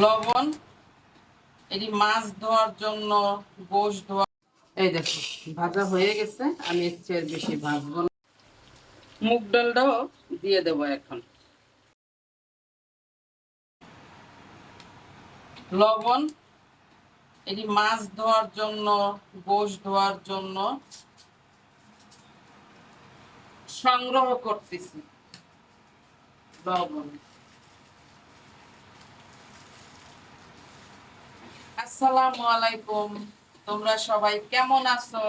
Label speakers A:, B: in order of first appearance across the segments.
A: লবণ, এটি মাছ ধোয়ার জন্য, গোশ ধোয়া এই দেখো, ভাজা হয়ে গেছে। আমি এর চেয়ে বেশি ভাজবো না। মুগ ডালটাও দিয়ে দেবো এখন। লবণ, এটি মাছ ধোয়ার জন্য, গোশ ধোয়ার জন্য সংগ্রহ করতেছি। লবণ। আসসালামু আলাইকুম। তোমরা সবাই কেমন আছো?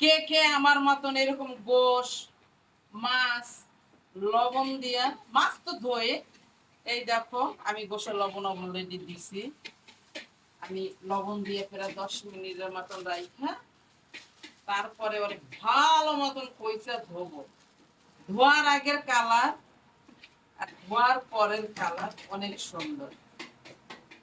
A: কে কে আমার মতন এরকম গোশ, মাছ, লবণ দিয়া, মাছ তো ধোয়ে। এই দেখো, আমি গোসে লবণ অলরেডি দিছি। আমি লবণ দিয়ে ফেরা দশ মিনিটের মতন রাইখা, তারপরে ওরে ভালো মতন কইচা ধোবো। ধোয়ার আগের কালার আর ধোয়ার পরের কালার অনেক সুন্দর।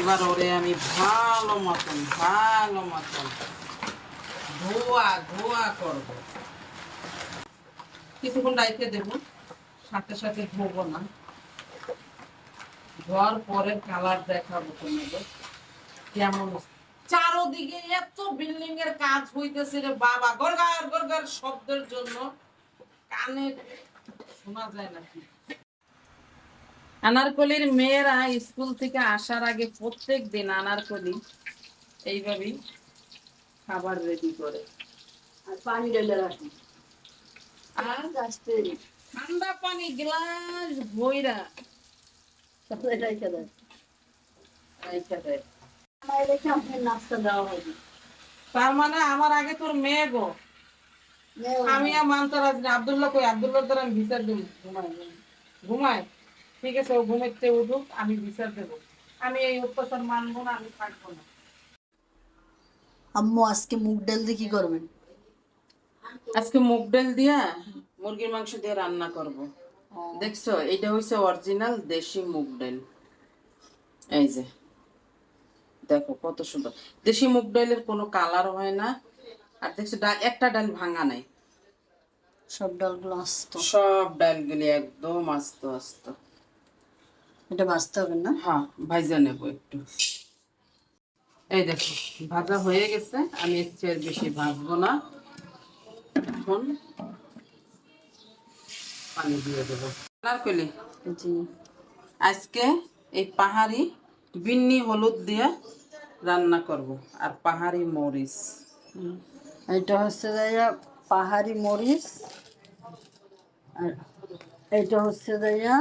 A: এবার ওরে আমি ভালো মতন ভালো মতন ধোয়া ধোয়া করব। কিছুক্ষণ রাইতে দেব, সাথে সাথে ধোবো না। ধোয়ার পরে কালার দেখাবো তোমাদের। কেমন চারোদিকে এত বিল্ডিং এর কাজ হইতেছে রে বাবা গরগার গরগার শব্দের জন্য। কানে শোনা যায় নাকি? আনারকলির মেয়েরা স্কুল থেকে আসার আগে প্রত্যেক দিন আনারকলি এইভাবেই খাবার রেডি করে।
B: আর পানি ঢেলে রাখি।
A: আর ঠান্ডা পানি গ্লাস ভইরা।
B: তারপরে দেয়।
A: রাইখা দেয়।
B: আমার রেখে নাস্তা দেওয়া হবে।
A: তার মানে আমার আগে তোর মেয়ে গো। আমি আর মানতে রাজি না। আবদুল্লাহ কই? আবদুল্লাহ তোর আমি দেবো ঘুমাই ঘুমাই ঠিক আছে ও ঘুমাইতে উঠুক আমি বিচার দেবো। আমি এই অত্যাচার মানবো না আমি থাকব না।
B: আম্মু আজকে মুগ ডাল দিয়ে কি করবেন?
A: আজকে মুগ ডাল দিয়া মুরগির মাংস দিয়ে রান্না করব। দেখছ এটা হইছে অরিজিনাল দেশি মুগ ডাল। এই যে দেখো কত সুন্দর। দেশি মুগ ডালের কোনো কালার হয় না। আর দেখছ ডাল একটা ডাল ভাঙা নাই।
B: সব ডালগুলো আসতো।
A: সব ডালগুলি একদম আস্ত আস্ত।
B: এটা বাঁচতে হবে না?
A: হ্যাঁ ভাইজা নেব একটু। এই দেখো ভাজা হয়ে গেছে। আমি এর চেয়ে বেশি ভাজবো না। এখন পানি দিয়ে দেবো। নারকলি
B: জি।
A: আজকে এই পাহাড়ি বিন্নি হলুদ দিয়ে রান্না করব আর পাহাড়ি মরিচ।
B: এটা হচ্ছে যাইয়া পাহাড়ি মরিচ আর এটা হচ্ছে যাইয়া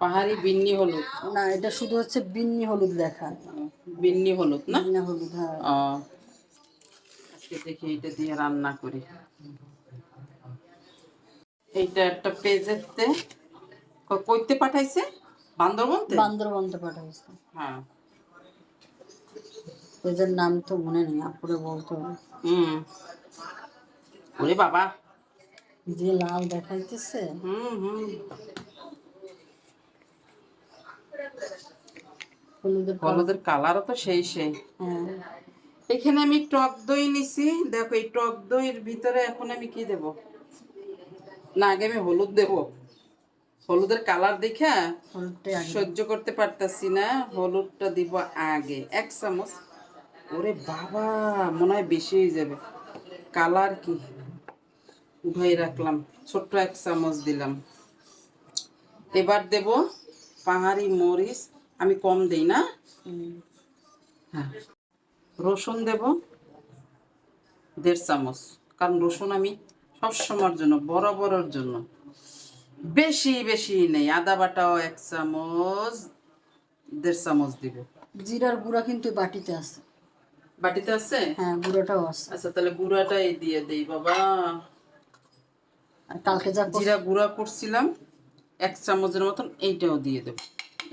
A: পাহাড়ি বিন্নি হলুদ?
B: না এটা শুধু হচ্ছে বিন্নি হলুদ লেখা।
A: বিন্নি হলুদ না?
B: বিন্নি হলুদ হ্যাঁ।
A: আজকে দেখি এটা দিয়ে রান্না করি। এইটা একটা পেজেতে কইতে পাঠাইছে? বান্দরবনতে
B: বান্দরবনতে পাঠাইছে।
A: হ্যাঁ।
B: এদের নাম তো মনে নেই আপুরে বলতে হবে।
A: হুম। ওরে বাবা।
B: যে লাল দেখাইতেছে
A: হুম হুম।
B: হলুদের
A: কালারও তো সেই সেই।
B: হ্যাঁ।
A: এখানে আমি টক দই নিছি। দেখো এই টক দইয়ের ভিতরে এখন আমি কি দেব? না আগে আমি হলুদ দেব। হলুদের কালার দেখা সহ্য করতে পারতাছি না। হলুদটা দিব আগে। এক চামচ। ওরে বাবা মনে হয় বেশি হয়ে যাবে। কালার কি? উঠাই রাখলাম। ছোট্ট এক চামচ দিলাম। এবার দেব পাহাড়ি মরিচ আমি কম দেই না। হ্যাঁ। রসুন দেব দেড় চামচ কারণ রসুন আমি সবসময়ের জন্য বরাবরের জন্য। বেশি বেশি নেই আদা বাটাও এক চামচ দেড় চামচ দিব।
B: জিরার গুঁড়া কিন্তু বাটিতে আছে।
A: বাটিতে আছে?
B: হ্যাঁ গুঁড়াটাও আছে।
A: আচ্ছা তাহলে গুঁড়াটাই দিয়ে দেই বাবা।
B: আর কালকে যা
A: জিরা গুঁড়া করছিলাম। এক চামচের মতন এইটাও দিয়ে দেবো।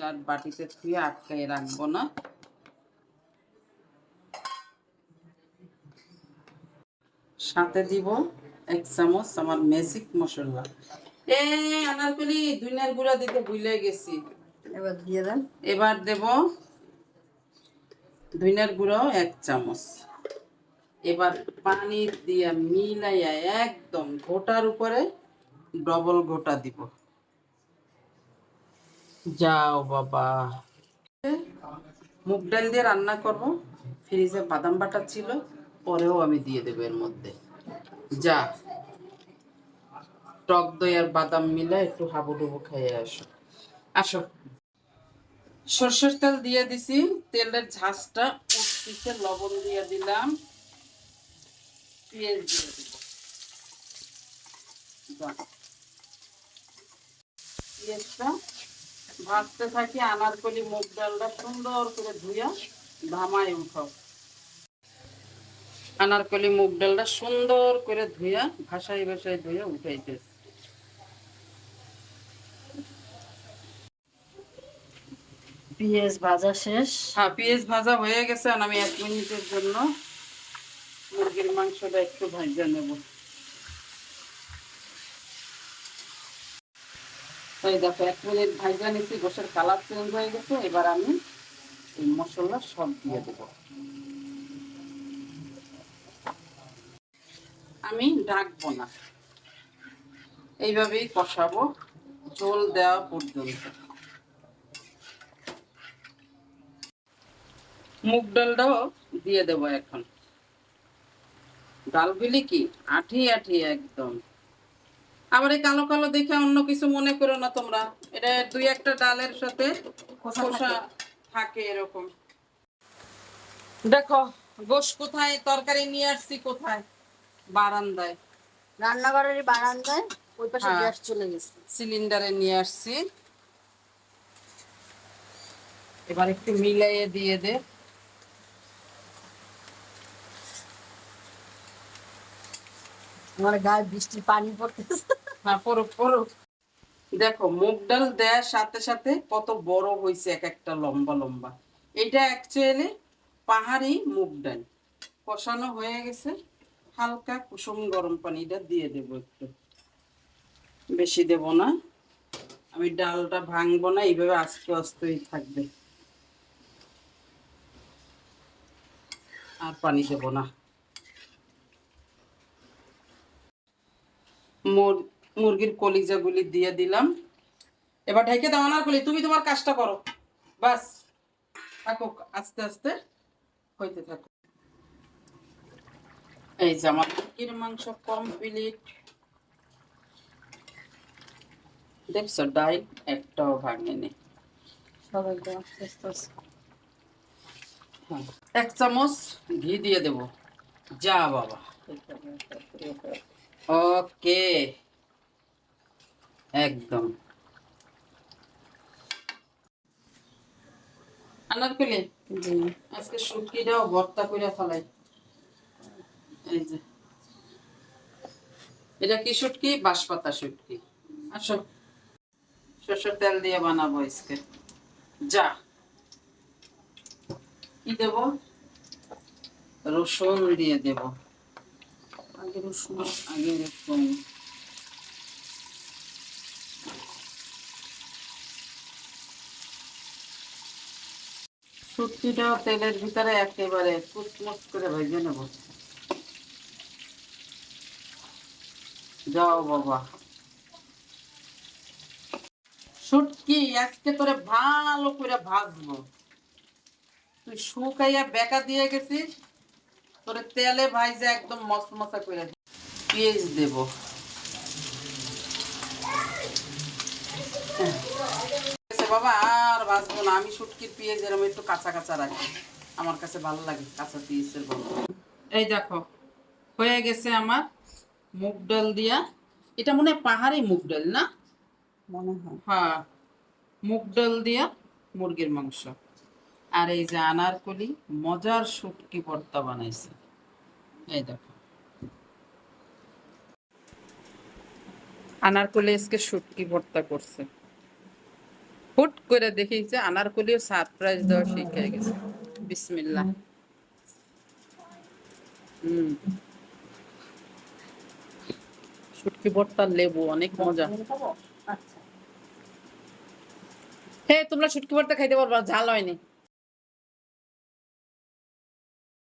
A: আর বাটিতে ধুয়ে আটকাই রাখব না। সাথে দিব এক চামচ আমার ম্যাজিক মশলা। এ দুইনার গুঁড়া দিতে ভুলে গেছি।
B: এবার দিয়ে দেন।
A: এবার দেব ধুইনার গুঁড়ো এক চামচ। এবার পানির দিয়ে মিলাইয়া একদম ঘোটার উপরে ডবল ঘোটা দিব। যাও বাবা। মুগ ডাল দিয়ে রান্না করব। ফ্রিজে বাদাম বাটা ছিল, পরেও আমি দিয়ে দেবো এর মধ্যে। যা। টক দই আর বাদাম মিলা একটু হাবুডুবু খাইয়ে আসো। আসো। সর্ষের তেল দিয়ে দিছি। তেলের ঝাঁসটা উঠতেছে, লবণ দিয়ে দিলাম। পেঁয়াজ দিয়ে দিব। পেঁয়াজটা ভাজতে থাকি আনারকলি মুগ ডালটা সুন্দর করে ধুইয়া ধামায় উঠাও। আনারকলি মুগ ডালটা সুন্দর করে ধুইয়া ভাসাই ভাসাই ধুইয়া উঠাইতেছে
B: পেঁয়াজ ভাজা শেষ।
A: হ্যাঁ পেঁয়াজ ভাজা হয়ে গেছে আর আমি এক মিনিটের জন্য মুরগির মাংসটা একটু ভাজা নেব। এই দেখো, এক মিনিট ভাজা নিচ্ছি গোসের কালার চেঞ্জ হয়ে গেছে, এবার আমি এই মশলা সব দিয়ে দেব। আমি ঢাকবো না। এইভাবেই কষাবো ঝোল দেওয়া পর্যন্ত। মুগ ডালটাও দিয়ে দেব এখন। ডালগুলি কি? আঠি আঠি একদম। আবার এই কালো কালো দেখে অন্য কিছু মনে করো না তোমরা। এটা দুই একটা ডালের সাথে
B: খোসা
A: থাকে। এরকম। দেখো গোশ কোথায়? তরকারি নিয়ে আসছি কোথায়? বারান্দায়।
B: রান্নাঘরের বারান্দায় ওই পাশে
A: হ্যাঁ।
B: গ্যাস চলে গেছে।
A: সিলিন্ডারে নিয়ে আসছি। এবার একটু মিলাইয়ে দিয়ে দে।
B: আমার গায়ে বৃষ্টির পানি পড়তেছে।
A: হ্যাঁ পড়ুক দেখো, মুগ ডাল দেওয়ার সাথে সাথে কত বড় হয়েছে এক একটা লম্বা লম্বা। এটা অ্যাকচুয়ালি পাহাড়ি মুগ ডাল। কষানো হয়ে গেছে। হালকা কুসুম গরম পানিটা দিয়ে দেব একটু। বেশি দেব না। আমি ডালটা ভাঙবো না, এইভাবে আস্তে আস্তেই থাকবে। আর পানি দেব না। মুরগির কলিজাগুলি দিয়ে দিলাম। এবার ঢেকে দাও না কলি তুমি তোমার কাজটা করো। বাস থাকুক আস্তে আস্তে হইতে থাকুক। এই যে আমার মুরগির মাংস কমপ্লিট দেখছ ডাই একটাও ভাঙেনি
B: আস্তে আস্তে।
A: হ্যাঁ। এক চামচ ঘি দিয়ে দেব। যা বাবা। ওকে। একদম। আনারকলি
B: জি।
A: আজকে শুটকিটাও ভর্তা করে ফেলাই। এই যে। এটা কি শুটকি? বাঁশপাতা শুটকি। আসো। সরষের তেল দিয়ে বানাবো আজকে। যা। কি দেব? রসুন দিয়ে দেব।
B: আগে রসুন।
A: আগে এরকম শুটকিটাও তেলের ভিতরে একেবারে কুচমুচ করে ভেজে নেব। যাও বাবা। শুটকি আজকে তোরে ভালো করে ভাজবো। তুই শুকাইয়া বেকা দিয়ে গেছিস, তোরে তেলে ভাইজে একদম মশমশা করে পেঁয়াজ দেব। আছে বাবা আর ভাজবো না। আমি শুটকির পেঁয়াজ এরকম একটু কাঁচা কাঁচা রাখি। আমার কাছে ভালো লাগে কাঁচা পেঁয়াজের গন্ধ। এই দেখো হয়ে গেছে আমার মুগ ডাল দিয়া। এটা মনে হয় পাহাড়ি মুগ ডাল না?
B: মনে হয়।
A: হ্যাঁ মুগ ডাল দিয়া মুরগির মাংস। আর এই যে আনারকলি মজার শুটকি ভর্তা বানাইছে। এই দেখো। আনারকলি আজকে শুটকি ভর্তা করছে। হুট করে দেখি যে আনারকলিও সারপ্রাইজ দেওয়া শিখে গেছে। বিসমিল্লা শুটকি ভর্তা লেবু অনেক মজা। হ্যাঁ তোমরা শুটকি ভর্তা খাইতে পারবা ঝাল হয়নি।